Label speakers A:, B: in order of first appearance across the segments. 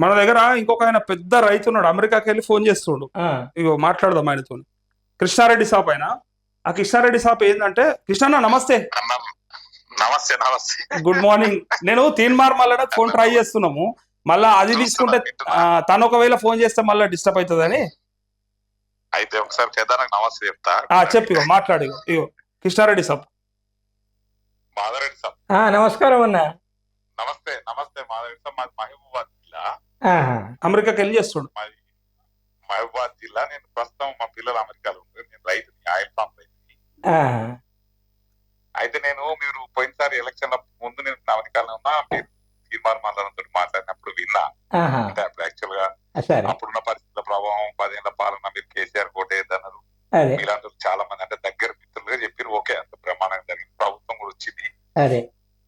A: మన దగ్గర ఇంకొక ఆయన పెద్ద రైతు ఉన్నాడు అమెరికాకి వెళ్ళి ఫోన్ చేస్తుండు. ఇగో మాట్లాడదాం ఆయనతో. కృష్ణారెడ్డి షాప్ ఆయన ఆ కృష్ణారెడ్డి షాప్ ఏంటంటే కృష్ణన్న నమస్తే.
B: అన్న నమస్తే నమస్తే.
A: Good morning. నేను తీన్మార్ మళ్ళా ఫోన్ ట్రై చేస్తున్నాము. మళ్ళా అది తీసుకుంటే తను ఒకవేళ ఫోన్ చేస్తే మళ్ళీ డిస్టర్బ్ అవుతుందని.
B: అయితే ఒకసారి నమస్తే చెప్తా.
A: ఆ చెప్పి మాట్లాడు ఇగో. కృష్ణారెడ్డి షాప్.
B: మాధవరెడ్డి సార్
C: ఆ, నమస్కారం అన్న.
B: నమస్తే నమస్తే మాధవరెడ్డి మాది మహబూబాద్.
C: ఆహా,
A: అమెరికాకి వెళ్ళి చేస్తుండు.
B: మాది మహబూబాద్ జిల్లా నేను ప్రస్తుతం మా పిల్లలు అమెరికాలో ఉంటారు నేను రైతుని ఆయిల్ రైతుని.
C: ఆహా,
B: అయితే నేను మీరు పోయినసారి ఎలక్షన్ ముందు నేను అమెరికాలో ఉన్నా మీరు తీర్మానం మండలంతో మాట్లాడినప్పుడు విన్నా.
C: ఆహా,
B: అంటే అప్పుడు
C: యాక్చువల్గా
B: అప్పుడున్న పరిస్థితుల ప్రభావం పదేళ్ళ పాలన మీరు కేసీఆర్ కోటేద్దన్నారు వాళ్ళు చాలా మంది అంటే దగ్గర మిత్రులుగా చెప్పారు ఓకే అంత బ్రహ్మాండంగా జరిగింది ప్రభుత్వం కూడా వచ్చింది
C: అదే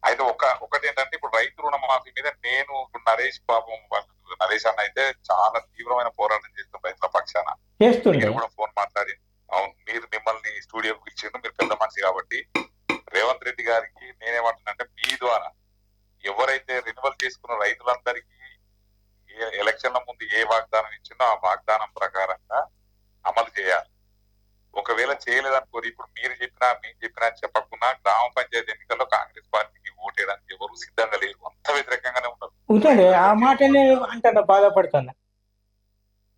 B: అయితే ఒక ఒకటి ఏంటంటే ఇప్పుడు రైతు రుణమాఫీ మీద నేను ఇప్పుడు నరేష్ పాపం వాళ్ళు నరేష్ అన్న అయితే చాలా తీవ్రమైన పోరాటం చేస్తున్నారు రైతుల పక్షాన. మీరు కూడా ఫోన్ మాట్లాడి అవును మీరు మిమ్మల్ని స్టూడియోకి పిలిచిండు మీరు పెద్ద మనిషి కాబట్టి రేవంత్ రెడ్డి గారికి నేనేమంటున్నానంటే మీ ద్వారా ఎవరైతే రెన్యువల్ చేసుకున్న రైతులందరికీ ఏ ఎలక్షన్ల ముందు ఏ వాగ్దానం ఇచ్చిందో ఆ వాగ్దానం ప్రకారంగా అమలు చేయాలి. ఒకవేళ చేయలేదనుకోరు ఇప్పుడు మీరు చెప్పినా మేము చెప్పినా చెప్పకుండా గ్రామ పంచాయతీ వ్యతిరేకంగానే
C: ఆ మాటనే అంటున్నా బాధపడుతున్నా.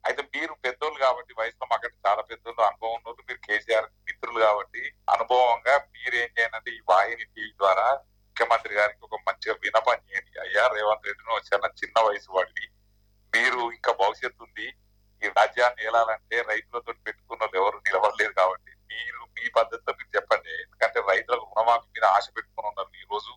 B: అయితే మీరు పెద్దోళ్ళు కాబట్టి వయసులో మాకంటే చాలా పెద్దోళ్ళు అనుభవం ఉన్నోళ్ళు మీరు కేసీఆర్ మిత్రులు కాబట్టి అనుభవంగా మీరు ఏం ఈ వాహిని టీవీ ద్వారా ముఖ్యమంత్రి గారికి ఒక మంచిగా వినపం చేయండి అయ్యా రేవంత్ రెడ్డిని వచ్చాన చిన్న వయసు వాడిని మీరు ఇంకా భవిష్యత్తు ఉంది. ఈ రాజ్యాన్ని ఏలాలంటే రైతులతో పెట్టుకున్న ఎవరు నిలబడలేరు కాబట్టి మీరు మీ పద్ధతిలో మీరు చెప్పండి. ఎందుకంటే రైతులకు రుణమాఫీ మీద ఆశ పెట్టుకుని ఉన్నారు ఈ రోజు.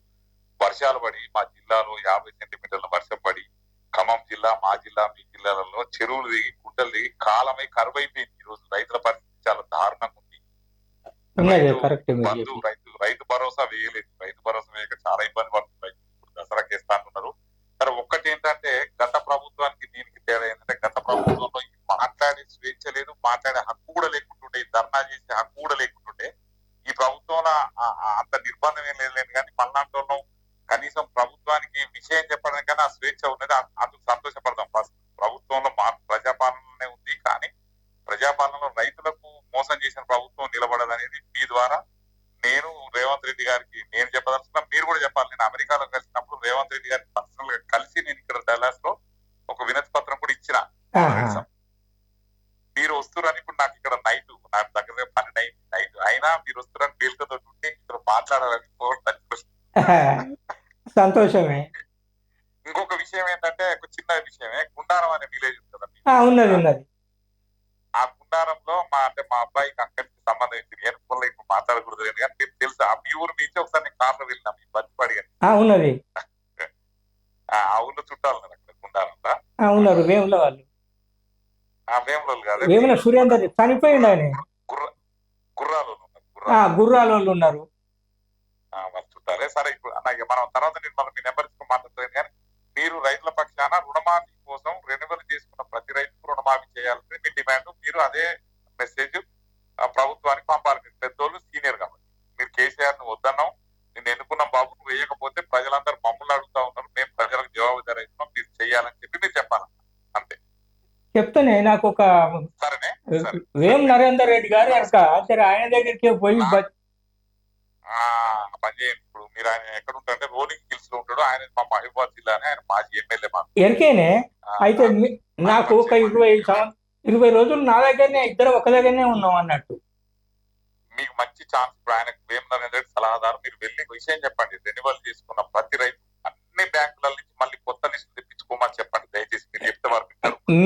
B: వర్షాలు పడి మా జిల్లాలో యాభై సెంటీమీటర్ల వర్షం పడి ఖమ్మం జిల్లా మా జిల్లా మీ జిల్లాలలో చెరువులు దిగి గుట్టలు దిగి కాలమై కరువైపోయింది. ఈ రోజు రైతుల పరిస్థితి చాలా దారుణంగా ఉంది. బంధు. రైతు రైతు భరోసా వేయలేదు. రైతు భరోసా వేయక చాలా ఇబ్బంది పడుతుంది ఇప్పుడు దసరాకి అంటున్నారు సరే ఒక్కటి ఏంటంటే గత ప్రభుత్వానికి దీనికి తేడా ఏంటంటే గత ప్రభుత్వంలో మాట్లాడే స్వేచ్ఛ లేదు మాట్లాడే హక్కు ద్వారా నేను రేవంత్ రెడ్డి గారికి నేను చెప్పదలుచుకున్నా మీరు కూడా చెప్పాలి. నేను అమెరికాలో కలిసినప్పుడు రేవంత్ రెడ్డి గారికి పర్సనల్గా కలిసి నేను ఇక్కడ డల్లాస్లో ఒక వినతి పత్రం కూడా ఇచ్చిన. మీరు వస్తున్నారని ఇప్పుడు నాకు ఇక్కడ నైట్ నాకు దగ్గర పన్నెండు అయింది. నైట్ అయినా మీరు వస్తున్నారని బీల్కతో ఉంటే ఇక్కడ మాట్లాడాలని
C: సంతోషమే.
B: ఇంకొక విషయం ఏంటంటే ఒక చిన్న విషయమే. గుండారం అనే విలేజ్ ఉంది కదా
C: ఆ, ఉన్నది ఉన్నది.
B: ఆ గుండారంలో మా అంటే మా అబ్బాయికి సంబంధం ఏంటి నేను ఇప్పుడు మాట్లాడకూడదు కానీ మీకు తెలుసు ఆ మీ ఊరు నుంచి ఒకసారి నేను కార్లో వెళ్ళినా మీ బతిపాడి అని.
C: ఆ,
B: ఊళ్ళో చుట్టాలు అక్కడ
C: ఉన్నారు. వేముల వాళ్ళు.
B: ఆ వేములో కాదు
C: వేముల సురేందర్ చనిపోయిండు ఆయన.
B: గుర్ర గుర్రాలు గుర్రాలు.
C: వాళ్ళు ఉన్నారు.
B: వాళ్ళ చుట్టాలే. సరే ఇప్పుడు అలాగే మనం తర్వాత నేను మళ్ళీ మీ నెంబర్ ఇచ్చుకుని మాట్లాడుతుంది కానీ మీరు రైతుల పక్షాన రుణమాఫీ కోసం రెన్యువల్ చేసుకున్న ప్రతి రైతుకు రుణమాఫీ చేయాలని మీ డిమాండ్. మీరు అదే మెసేజ్ ప్రభుత్వానికి పంపాలి. పెద్దోళ్ళు సీనియర్ కాబట్టి. మీరు కేసీఆర్ను వద్దన్నాం నేను ఎన్నుకున్నాం బాబు నువ్వు వేయకపోతే ప్రజలందరూ మమ్మల్ని అడుగుతా ఉన్నారు. మేము ప్రజలకు జవాబుదారీ అవుతున్నాం మీరు చేయాలని చెప్పి మీరు చెప్పాలి అంతే.
C: చెప్తానే నాకు ఒక వేం నరేందర్ రెడ్డి గారు అక్క సరే ఆయన దగ్గరికి పోయి బ-
B: ఆ పని చేయండి. ఇప్పుడు మీరు ఆయన ఎక్కడ ఉంటారంటే రోలింగ్ హిల్స్లో ఉంటాడు. ఆయన మా మహబూబాద్ జిల్లానే ఆయన మాజీ ఎమ్మెల్యే
C: ఎరికేనే? అయితే నాకు ఒక ఇరవై సంవ- ఇరవై రోజులు నా దగ్గరనే ఇద్దరు ఒక దగ్గరనే ఉన్నాం అన్నట్టు.
B: మీకు మంచి ఛాన్స్ ఇప్పుడు ఆయన వేమనరేంద్ర సలహాదారు. మీరు వెళ్ళి విషయం చెప్పండి. రెన్యువల్ చేసుకున్న ప్రతి రైతు అన్ని బ్యాంకుల నుంచి మళ్ళీ కొత్త లిస్టు తెప్పించుకోమని చెప్పండి. దయచేసి మీరు చెప్తే వారు.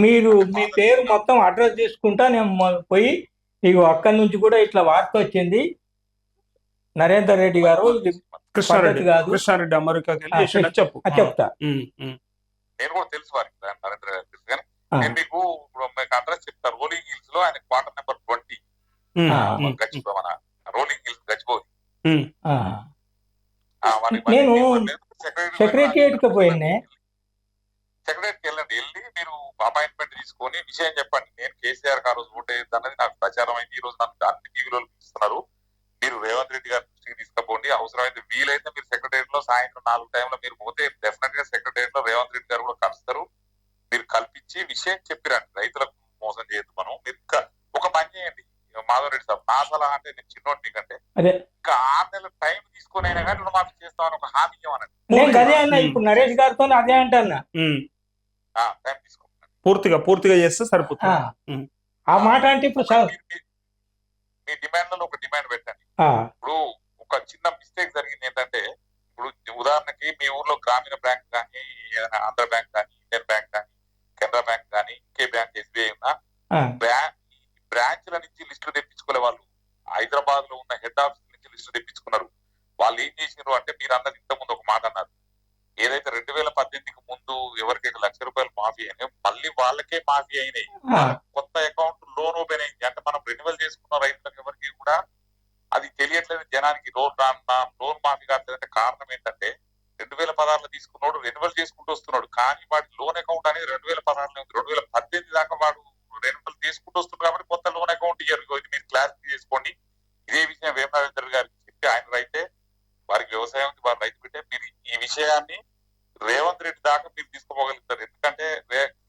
C: మీరు మీ పేరు మొత్తం అడ్రస్ తీసుకుంటా నేను పోయి ఇగో అక్కడి నుంచి కూడా ఇట్లా వార్త వచ్చింది. నరేందర్ రెడ్డి గారు
A: కృష్ణారెడ్డి
C: కాదు.
A: కృష్ణారెడ్డి అమెరికాకి చెప్పు.
C: చెప్తా.
B: నేను కూడా తెలుసు వారికి. నరేంద్ర గారు తెలుసు కానీ. నేను మీకు ఇప్పుడు మీకు అడ్రస్ చెప్తాను రోలింగ్ హిల్స్లో ఆయన క్వార్టర్ నెంబర్ ట్వంటీ
A: ఉమ్,
C: ఆ,
A: ఉమ్,
B: గచ్చిబో మన రోలింగ్ హిల్స్ వారి-
C: నేను సెక్రటరియట్కి పోయిన్నే.
B: సెక్రటరీకి వెళ్ళండి. వెళ్ళి మీరు అపాయింట్మెంట్ తీసుకొని విషయం చెప్పండి. నేను కేసీఆర్ గారు రోజు ఓటేయద్దు అన్నది నాకు ప్రచారం అయింది. ఈ రోజు నన్ను అన్ని టీవీలో పిలుస్తున్నారు. మీరు రేవంత్ రెడ్డి గారి దృష్టికి తీసుకుపోండి. అవసరమైతే వీలైతే మీరు సెక్రటరియట్లో సాయంత్రం నాలుగు టైంలో మీరు పోతే డెఫినెట్గా సెక్రటరియట్లో రేవంత్ రెడ్డి గారు కూడా కలుస్తారు. పిలిపించి విషయం చెప్పిరండి. రైతులకు మోసం చేయొద్దు మనం. మీరు ఇంకా ఒక పని చేయండి. మాధవ్ రెడ్డి సార్ నా సలహా అంటే నేను చిన్నోటి కంటే
C: అదే.
B: ఇంకా ఆరు నెలల టైం తీసుకొని అయినా కానీ రుణమాఫీ చేస్తామని ఒక హామీ ఇవ్వమనండి.
C: నేను అదే అన్న ఇప్పుడు నరేష్ గారితో అదే అంటున్నా.
B: టైం తీసుకుంటాను
A: పూర్తిగా పూర్తిగా చేస్తే. సరిపోతుంది.
C: ఆ. మాట అంటే ఇప్పుడు
B: మీరు మీ- మీ డిమాండ్లలో ఒక డిమాండ్ పెట్టండి.
C: ఆ,
B: ఇప్పుడు ఒక చిన్న మిస్టేక్ జరిగింది ఏంటంటే ఇప్పుడు ఉదాహరణకి మీ ఊర్లో గ్రామీణ బ్యాంక్ కానీ ఏదైనా ఆంధ్ర బ్యాంక్ కానీ ఇండియన్ బ్యాంక్ కానీ కెనరా బ్యాంక్ కానీ ఇంకే బ్యాంక్ ఎస్బీఐ ఉన్నా బ్రాంచ్ల నుంచి లిస్టులు తెప్పించుకునే వాళ్ళు హైదరాబాద్లో ఉన్న హెడ్ ఆఫీస్ నుంచి లిస్టు తెప్పించుకున్నారు. వాళ్ళు ఏం చేసినారు అంటే మీరు అందరు ఇంత ముందు ఒక మాట అన్నారు. ఏదైతే రెండు వేల పద్దెనిమిదికి ముందు ఎవరికైతే లక్ష రూపాయలు మాఫీ అయినాయో మళ్ళీ వాళ్ళకే మాఫీ అయినాయి. కొత్త అకౌంట్ లోన్ ఓపెన్ అయింది. అంటే మనం రెన్యువల్ చేసుకున్న రైతులకు ఎవరికి కూడా అది తెలియట్లేదు. జనానికి లోన్ లోన్ మాఫీ కావట్లేదంటే కారణం ఏంటంటే వేల పదహారులో తీసుకున్నాడు రెన్యువల్ చేసుకుంటూ వస్తున్నాడు. కానీ వాడి లోన్ అకౌంట్ అనేది రెండు వేల పదహారులో ఉంది. రెండు వేల పద్దెనిమిది దాకా వాడు రెన్యువల్ తీసుకుంటూ వస్తున్నాడు కాబట్టి కొత్త లోన్ అకౌంట్ ఇయ్యారు. ఇది మీరు క్లారిఫై చేసుకోండి. ఇదే విషయం వేమరాజేంద్ర గారికి చెప్పి ఆయన రైతే వారికి వ్యవసాయం ఉంది వారు రైతు పెట్టే మీరు ఈ విషయాన్ని రేవంత్ రెడ్డి దాకా మీరు తీసుకోగలుగుతారు ఎందుకంటే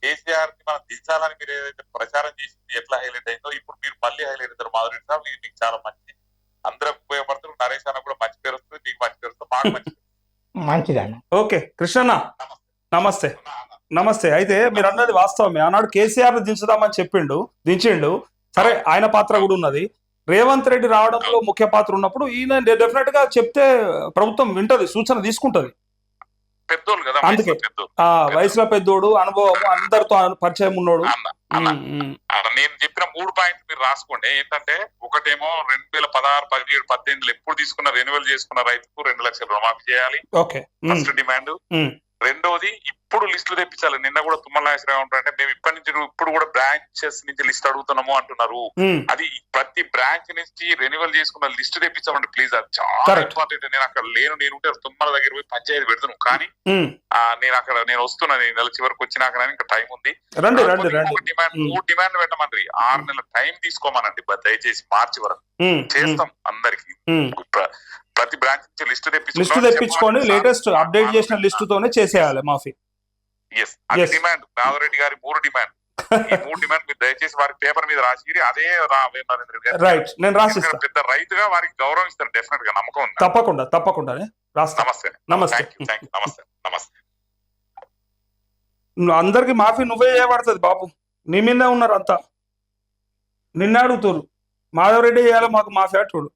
B: కేసీఆర్ని మనం దించాలని మీరు ఏదైతే ప్రచారం చేసింది ఎట్లా హైలైట్ అయిందో ఇప్పుడు మీరు మళ్ళీ హైలైట్ అవుతారు. మాధురి సార్ ఇది మీకు చాలా మంచి అందరూ ఉపయోగపడతారు. నరేష్ అన్న కూడా మంచి పేరు వస్తుంది మీకు మంచి పేరు వస్తుంది మాకు మంచి పేరు
C: మంచిదన్న.
A: ఓకే కృష్ణన్న నమస్తే. నమస్తే. అయితే మీరు అన్నది వాస్తవమే. ఆనాడు కేసీఆర్ దించుదామని చెప్పిండు దించిండు. సరే ఆయన పాత్ర కూడా ఉన్నది. రేవంత్ రెడ్డి రావడంలో ముఖ్య పాత్ర ఉన్నప్పుడు ఈయన డెఫినెట్గా చెప్తే ప్రభుత్వం వింటది సూచన తీసుకుంటది.
B: పెద్దోళ్ళు కదా
A: అందుకే.
B: వయసులో
A: పెద్దోడు అనుభవం అందరితో పరిచయం ఉన్నాడు.
B: నేను చెప్పిన మూడు పాయింట్లు మీరు రాసుకోండి. ఏంటంటే ఒకటేమో రెండు వేల పదహారు పదిహేడు పద్దెనిమిదిలో ఎప్పుడు తీసుకున్న రెన్యువల్ చేసుకున్న రైతుకు రెండు లక్షల రుణమాఫీ చేయాలి. First demand. రెండోది ఇప్పుడు లిస్టులు తెప్పించాలి. నిన్న కూడా తుమ్మల నాగేశ్వరరావు ఉంటారంటే మేము ఇప్పటి నుంచి ఇప్పుడు కూడా బ్రాంచెస్ నుంచి లిస్ట్ అడుగుతున్నాము అంటున్నారు. అది ప్రతి బ్రాంచ్ నుంచి రెన్యువల్ చేసుకున్న లిస్ట్ తెప్పించామండి ప్లీజ్ అది చాలా. ఇంపార్టెంట్. నేను అక్కడ లేను నేను ఉంటే తుమ్మల దగ్గర పోయి పంచాయతీ పెడతాను కానీ నేను అక్కడ నేను వస్తున్నా నేను నెల చివరికి వచ్చినాక ఇంకా టైం ఉంది. డిమాండ్. మూడు డిమాండ్ పెట్టమండి ఆరు నెలల టైం తీసుకోమనండి దయచేసి మార్చి వరకు. చేస్తాం అందరికి. ప్రతి బ్రాంచ్ లిస్ట్
A: లిస్ట్ తెప్పించుకొని లేటెస్ట్ అప్డేట్ చేసిన లిస్ట్ తోనే చేసేయాలి మాఫీ.
B: ఎస్ అది. డిమాండ్. నాగరెడ్డి గారి మూడు డిమాండ్. ఈ మూడు డిమాండ్ మీరు దయచేసి వారి పేపర్ మీద రాసి అదే రా వేమనరేంద్ర గారు
A: రైట్ నేను
B: ఎందుకంటే పెద్ద రైతుగా వారికి గౌరవం ఇస్తారు డెఫినెట్గా నమ్మకం ఉంది?
A: తప్పకుండా తప్పకుండా. రాస్తా.
B: నమస్తే.
A: నమస్తే.
B: నమస్తే నమస్తే.
A: అందరికి మాఫీ నువ్వే చేయబడుతుంది బాబు. నీ మీదే ఉన్నారు అంతా. నిన్నే అడుగుతారు మాధవరెడ్డి చేయాలి మాకు మాఫీ అట్టుడు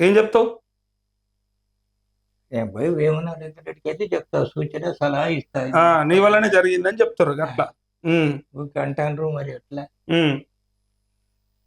A: ఏం చెప్తావు?
C: నేను పోయి వేమన రెడ్డికి అయితే చెప్తా సూచన సలహా ఇస్తా
A: నీ వల్లనే జరిగిందని చెప్తారు అట్లా
C: అంటాండ్రు మరి
A: ఉమ్.